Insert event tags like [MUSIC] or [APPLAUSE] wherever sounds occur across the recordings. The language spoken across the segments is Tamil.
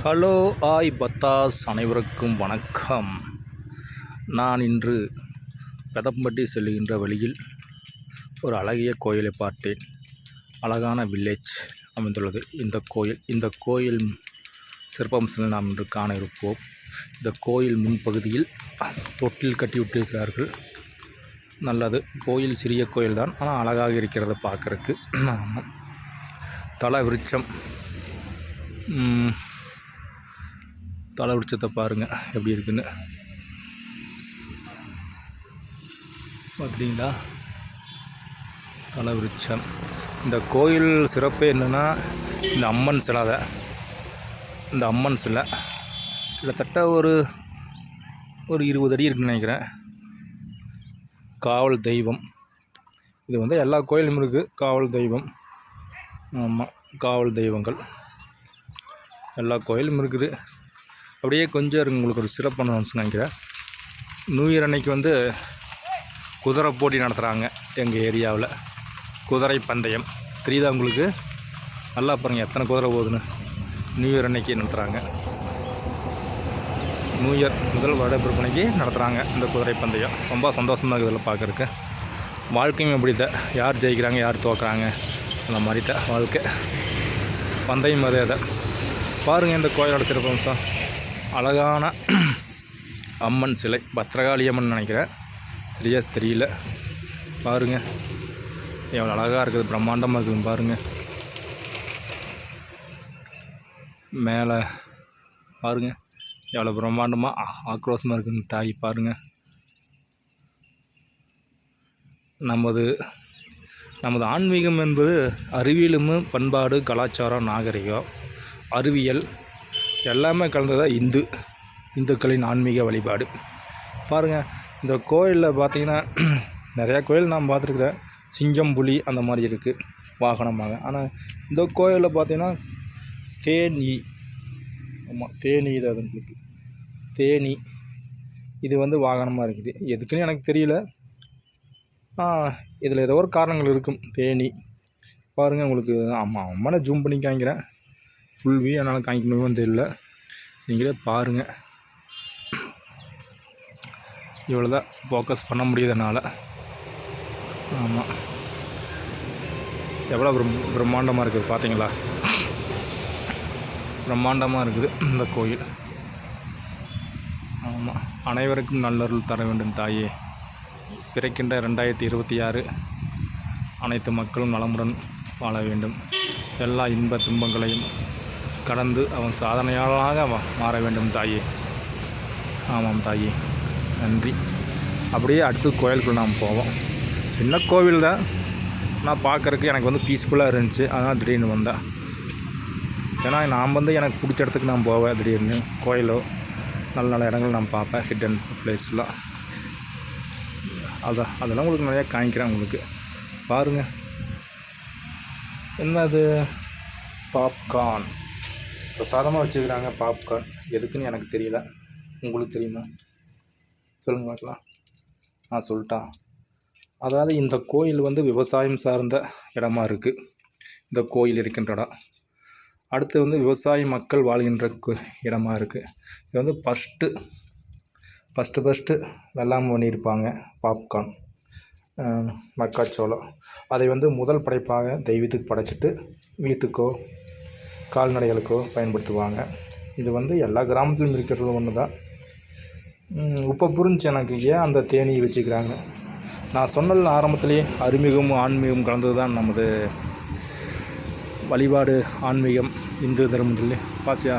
ஹலோ ஆய் பத்தாஸ் அனைவருக்கும் வணக்கம். நான் இன்று பெதம்பட்டி செல்லுகின்ற வழியில் ஒரு அழகிய கோயிலை பார்த்தேன். அழகான வில்லேஜ் அமைந்துள்ளது. இந்த கோயில் இந்த கோயில் சிறப்பம்சங்களை நாம் இன்று காண இருப்போம். இந்த கோயில் முன்பகுதியில் தொட்டில் கட்டி விட்டிருக்கிறார்கள் நல்லது கோயில் சிறிய கோயில் தான் ஆனால் அழகாக இருக்கிறது பார்க்குறக்கு தலை விருட்சம் தலை விருட்சத்தை பாருங்கள் எப்படி இருக்குன்னு. பார்த்தீங்களா தலை விருட்சம் இந்த கோயில் சிறப்பு என்னென்னா இந்த அம்மன் சிலை அதை. இந்த அம்மன் சிலை. கிட்டத்தட்ட ஒரு ஒரு இருபது அடி இருக்குன்னு நினைக்கிறேன். காவல் தெய்வம். இது வந்து எல்லா கோயிலும் இருக்குது காவல் தெய்வம். ஆமாம் காவல் தெய்வங்கள். எல்லா கோயிலும் இருக்குது. அப்படியே கொஞ்சம் இருங்க உங்களுக்கு ஒரு சிறப்பான அம்சம் நினைக்கிறேன். நியூ இயர் அன்னைக்கு வந்து குதிரை போட்டி நடத்துகிறாங்க எங்கள் ஏரியாவில். குதிரை பந்தயம். தெரியுதா உங்களுக்கு? நல்லா பாருங்கள் எத்தனை குதிரை போகுதுன்னு. நியூ இயர் அன்னைக்கு நடத்துகிறாங்க நியூ இயர் முதல் வருட விற்பனைக்கு நடத்துகிறாங்க இந்த குதிரை பந்தயம். ரொம்ப சந்தோஷமாக இருக்குது இதில் பார்க்குறக்கு வாழ்க்கையும் இப்படி தான் யார் ஜெயிக்கிறாங்க யார் தோக்குறாங்க அந்த மாதிரி தான் வாழ்க்கை. பந்தயம் அதே தான். பாருங்கள் இந்த கோயிலோட சிறப்பம்சம். அழகான அம்மன் சிலை பத்திரகாளி அம்மன் நினைக்கிறேன். சரியாக தெரியல. பாருங்கள் எவ்வளோ அழகாக இருக்குது பிரம்மாண்டமாக இருக்குது பாருங்கள் மேலே பாருங்கள் எவ்வளோ பிரம்மாண்டமாக ஆக்ரோஷமாக இருக்குதுன்னு தாய் பாருங்கள் நமது நமது ஆன்மீகம் என்பது அறிவியலும் பண்பாடு கலாச்சாரம் நாகரிகம் அறிவியல் எல்லாமே கலந்ததாக இந்து இந்துக்களின் ஆன்மீக வழிபாடு. பாருங்கள் இந்த கோயிலில் பார்த்தீங்கன்னா [CLEARS THROAT] நிறையா கோயில் நான் பார்த்துருக்குறேன் சிங்கம் புலி அந்த மாதிரி இருக்குது வாகனமாக. ஆனால் இந்த கோயிலில் பார்த்தீங்கன்னா தேனி ஆமாம் தேனி இது அதுங்களுக்கு தேனி இது வந்து வாகனமாக இருக்குது. எதுக்குன்னு எனக்கு தெரியல. இதில் ஏதோ ஒரு காரணங்கள் இருக்கும். தேனி. பாருங்கள் உங்களுக்கு ஆமாம் அம்மனை ஜூம் பண்ணி காங்கிறேன் ஃபுல் வியூ என்னால் காமிக்கணும்னு தெரியல. நீங்களே பாருங்கள் இவ்வளோ தான் ஃபோக்கஸ் பண்ண முடியுதுனால ஆமாம் எவ்வளோ பிரம் பிரம்மாண்டமாக இருக்குது பார்த்தீங்களா பிரம்மாண்டமாக இருக்குது இந்த கோயில். ஆமாம் அனைவருக்கும் நல்லருள் தர வேண்டும் தாயே. பிறக்கின்ற ரெண்டாயிரத்தி இருபத்தி ஆறு அனைத்து மக்களும் நலமுடன் வாழ வேண்டும். எல்லா இன்ப துன்பங்களையும் கடந்து அவன் சாதனையாளனாக மாற வேண்டும் தாயே. ஆமாம் தாயே. நன்றி. அப்படியே அடுத்து கோயிலுக்குள்ள நாம் போவோம். சின்ன கோவில் தான். நான் பார்க்குறக்கு எனக்கு வந்து பீஸ்ஃபுல்லாக இருந்துச்சு. அதனால் திடீர்னு வந்தேன் ஏன்னா நான் வந்து எனக்கு பிடிச்ச இடத்துக்கு நான் போவேன் திடீர்னு. கோயிலோ நல்ல நல்ல இடங்கள் நான் பார்ப்பேன். ஹிடன் பிளேஸ்லாம் அதான் அதெல்லாம் உங்களுக்கு நிறையா காமிக்கிறேன் உங்களுக்கு. பாருங்கள் என்னது? பாப்கார்ன் பிரசாதமாக வச்சுக்கிறாங்க பாப்கார்ன் எதுக்குன்னு எனக்கு தெரியல. உங்களுக்கு தெரியுமா? சொல்லுங்க பார்க்கலாம். நான் சொல்லிட்டா. அதாவது இந்த கோயில் வந்து விவசாயம் சார்ந்த இடமா இருக்குது இந்த கோயில் இருக்கின்ற இடம். அடுத்து வந்து விவசாய மக்கள் வாழ்கின்ற கு- இடமா இருக்குது இது வந்து ஃபஸ்ட்டு ஃபஸ்ட்டு ஃபஸ்ட்டு வெள்ளாமை பண்ணியிருப்பாங்க பாப்கார்ன் மக்காச்சோளம். அதை வந்து முதல் படைப்பாக தெய்வத்துக்கு படைச்சிட்டு வீட்டுக்கோ கால்நடைகளுக்கோ பயன்படுத்துவாங்க. இது வந்து எல்லா கிராமத்திலும் இருக்கிறது ஒன்று தான் இப்போ புரிஞ்சு எனக்கு ஏன் அந்த தேனியை வச்சுக்கிறாங்க? நான் சொன்னல ஆரம்பத்திலேயே அறிமுகமும் ஆன்மீகம் கலந்தது தான் நமது வழிபாடு ஆன்மீகம் இந்து தர்மத்தில் பார்த்தியா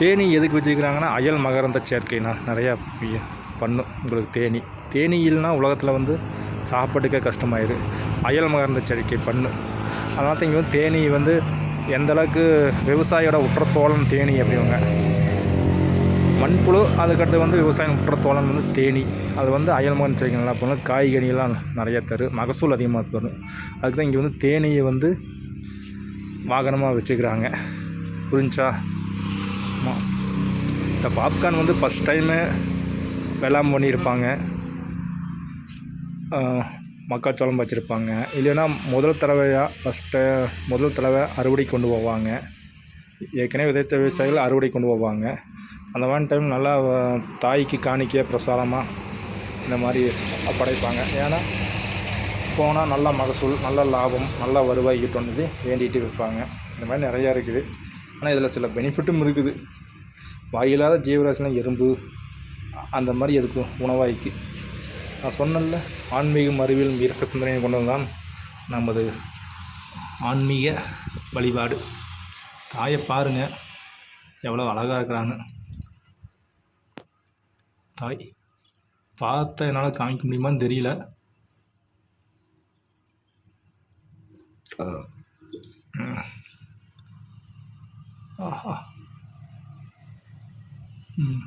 தேனி எதுக்கு வச்சுக்கிறாங்கன்னா அயல் மகரந்த சேர்க்கை நான் நிறையா பண்ணும் உங்களுக்கு தேனி. தேனி இல்லைனா உலகத்தில் வந்து சாப்பாட்டுக்கே கஷ்டமாயிரு. அயல் மகரந்த சேர்க்கை பண்ணும். அதனால் தான் இங்கே வந்து தேனி வந்து எந்த அளவுக்கு விவசாயியோட உற்றத்தோழன் தேனி அப்படிங்க. மண்புழு அதுக்கடுத்து வந்து விவசாயம் உற்ற வந்து தேனி. அது வந்து அயல்மகன் சேர்க்கை நல்லா பண்ணும் காய்கனிலாம் நிறைய தரும் மகசூல் அதிகமாக தரும். அதுக்கு தான் இங்கே வந்து தேனியை வந்து வாகனமாக வச்சுக்கிறாங்க. புரிஞ்சா? ஆமாம் இந்த பாப்கார்ன் வந்து ஃபஸ்ட் டைமு வெள்ளாமை பண்ணியிருப்பாங்க. மக்காச்சோளம் வச்சுருப்பாங்க. இல்லைன்னா முதல் தடவையாக ஃபஸ்ட்டு முதல் தடவை அறுவடை கொண்டு போவாங்க. ஏற்கனவே விதைத்த விவசாயிகள் அறுவடை கொண்டு போவாங்க. அந்த மாதிரி டைம் நல்லா தாய்க்கு காணிக்க பிரசாதமாக இந்த மாதிரி படைப்பாங்க. ஏன்னா போனால் நல்ல மகசூல் நல்ல லாபம் நல்ல வருவாய் கிட்டோன்னு வேண்டிகிட்டு வைப்பாங்க இந்த மாதிரி நிறையா இருக்குது. ஆனால் இதில் சில பெனிஃபிட்டும் இருக்குது. வாயில்லாத ஜீவராசிலாம் எறும்பு அந்த மாதிரி எதுக்கும் உணவாய்க்கு. நான் சொன்னேன்ல ஆன்மீகம் அறிவியல் இறக்க சிந்தனையை கொண்டது தான் நமது ஆன்மீக வழிபாடு. தாயை பாருங்க எவ்வளோ அழகாக இருக்கிறாங்க தாய் பார்த்த என்னால் காமிக்க முடியுமான்னு தெரியல. ஆஹா. ம்.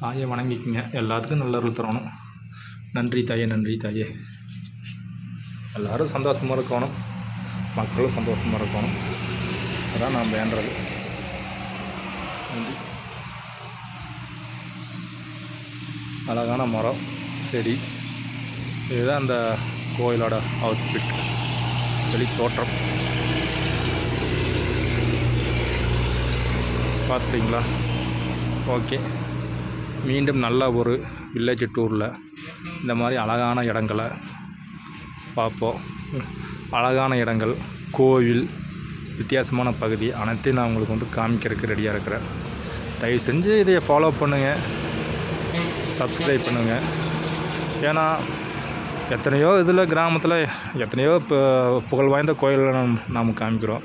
தாயை வணங்கிக்குங்க. எல்லாத்துக்கும் நல்ல தரணும். நன்றி தாயே நன்றி தாயே. எல்லோரும் சந்தோஷமாக இருக்கணும். மக்களும் சந்தோஷமாக இருக்கணும். அதான் நான் வேண்டது நன்றி. அழகான மரம் செடி. இதுதான் அந்த கோயிலோட அவுட்ஃபிட் வெளி தோற்றம் பார்த்துட்டிங்களா? ஓகே. மீண்டும் நல்ல ஒரு வில்லேஜ் டூரில் இந்த மாதிரி அழகான இடங்களை பார்ப்போம். அழகான இடங்கள் கோவில் வித்தியாசமான பகுதி அனைத்தையும் நான் உங்களுக்கு வந்து காமிக்கிறதுக்கு ரெடியாக இருக்கிறேன். தயவு செஞ்சு இதை ஃபாலோ பண்ணுங்கள் சப்ஸ்கிரைப் பண்ணுங்கள் ஏன்னா எத்தனையோ இதில் கிராமத்தில் எத்தனையோ இப்போ புகழ் வாய்ந்த கோயில்களை நம் நாம் காமிக்கிறோம்.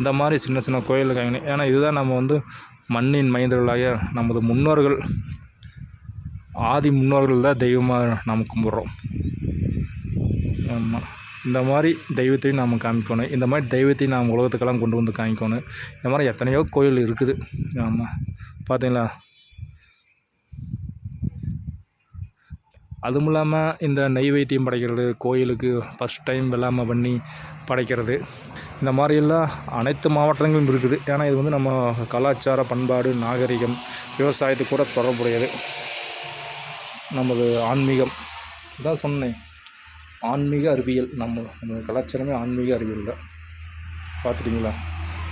இந்த மாதிரி சின்ன சின்ன கோயிலில் காமிக்கணும் ஏன்னா இதுதான் நம்ம வந்து மண்ணின் மைந்தர்களாகிய நமது முன்னோர்கள் ஆதி முன்னோர்கள் தான் தெய்வமாக நாம் கும்பிட்றோம். ஆமாம் இந்த மாதிரி தெய்வத்தையும் நாம் காமிக்கணும். இந்த மாதிரி தெய்வத்தையும் நாம் உலகத்துக்கெல்லாம் கொண்டு வந்து காமிக்கணும். இந்த மாதிரி எத்தனையோ கோயில் இருக்குது. ஆமாம் பார்த்தீங்களா அதுவும் இல்லாமல் இந்த நெய்வேத்தியம் படைக்கிறது கோயிலுக்கு ஃபஸ்ட் டைம் வெள்ளாமை பண்ணி படைக்கிறது இந்த மாதிரியெல்லாம் அனைத்து மாவட்டங்களும் இருக்குது. ஏன்னா இது வந்து நம்ம கலாச்சார பண்பாடு நாகரிகம் விவசாயத்துக்கு கூட தொடர்புடையது. நமது ஆன்மீகம். இதான் சொன்னேன். ஆன்மீக அறிவியல். நம்ம நம்ம கலாச்சாரமே ஆன்மீக அறிவியல் தான். பார்த்துட்டிங்களா?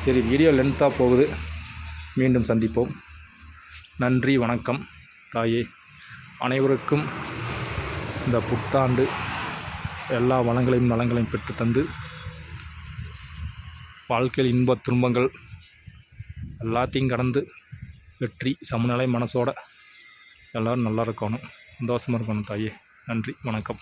சரி வீடியோ லென்த்தாக போகுது. மீண்டும் சந்திப்போம். நன்றி வணக்கம் தாயே. அனைவருக்கும் இந்த புத்தாண்டு எல்லா வளங்களையும் நலங்களையும் பெற்று தந்து வாழ்க்கையில் இன்ப துன்பங்கள் எல்லாத்தையும் கடந்து வெற்றி சமநிலை மனசோட எல்லோரும் நல்லா இருக்கணும். சந்தோஷமாக இருக்கணும் தாயே. நன்றி வணக்கம்.